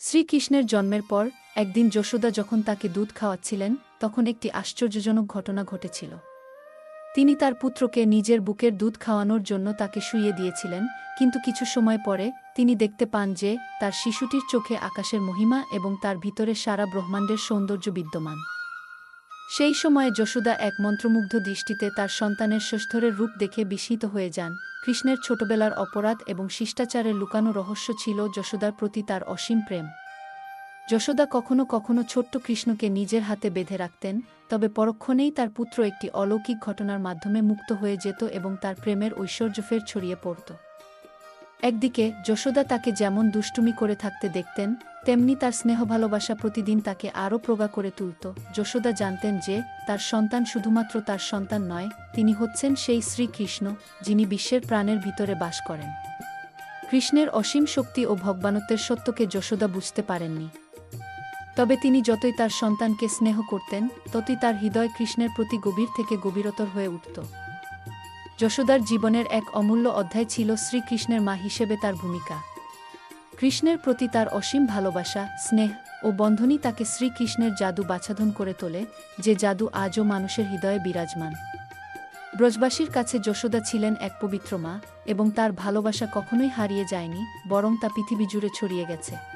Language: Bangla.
শ্রীকৃষ্ণের জন্মের পর, একদিন যশোদা যখন তাকে দুধ খাওয়াচ্ছিলেন, তখন একটি আশ্চর্যজনক ঘটনা ঘটেছিল। তিনি তার পুত্রকে নিজের বুকের দুধ খাওয়ানোর জন্য তাকে শুইয়ে দিয়েছিলেন, কিন্তু কিছু সময় পরে তিনি দেখতে পান যে, তার শিশুটির চোখে আকাশের মহিমা এবং তার ভিতরে সারা ব্রহ্মাণ্ডের সৌন্দর্য বিদ্যমান। সেই সময়ে যশোদা এক মন্ত্রমুগ্ধ দৃষ্টিতে তার সন্তানের ষষ্ঠরের রূপ দেখে বিস্মিত হয়ে যান কৃষ্ণের ছোটবেলার অপরাধ এবং শিষ্টাচারের লুকানো রহস্য ছিল যশোদার প্রতি তার অসীম প্রেম। যশোদা কখনো কখনো ছোট্ট কৃষ্ণকে নিজের হাতে বেঁধে রাখতেন, তবে পরক্ষণেই তার পুত্র একটি অলৌকিক ঘটনার মাধ্যমে মুক্ত হয়ে যেত এবং তার প্রেমের ঐশ্বর্য ফের ছড়িয়ে পড়ত। একদিকে যশোদা তাকে যেমন দুষ্টুমি করে থাকতে দেখতেন তেমনি তার স্নেহ ভালোবাসা প্রতিদিন তাকে আরও প্রগা করে তুলত। যশোদা জানতেন যে, তার সন্তান শুধুমাত্র তার সন্তান নয়, তিনি হচ্ছেন সেই শ্রীকৃষ্ণ, যিনি বিশ্বের প্রাণের ভিতরে বাস করেন। কৃষ্ণের অসীম শক্তি ও ভগবানত্বের সত্যকে যশোদা বুঝতে পারেননি। তবে তিনি যতই তার সন্তানকে স্নেহ করতেন, ততই তার হৃদয় কৃষ্ণের প্রতি গভীর থেকে গভীরতর হয়ে উঠত। যশোদার জীবনের এক অমূল্য অধ্যায় ছিল শ্রীকৃষ্ণের মা হিসেবে তার ভূমিকা। কৃষ্ণের প্রতি তার অসীম ভালোবাসা, স্নেহ ও বন্ধনই তাকে শ্রীকৃষ্ণের জাদু বাছাধন করে তোলে, যে জাদু আজও মানুষের হৃদয়ে বিরাজমান। ব্রজবাসীর কাছে যশোদা ছিলেন এক পবিত্র মা এবং তার ভালোবাসা কখনোই হারিয়ে যায়নি, বরং তা পৃথিবী জুড়ে ছড়িয়ে গেছে।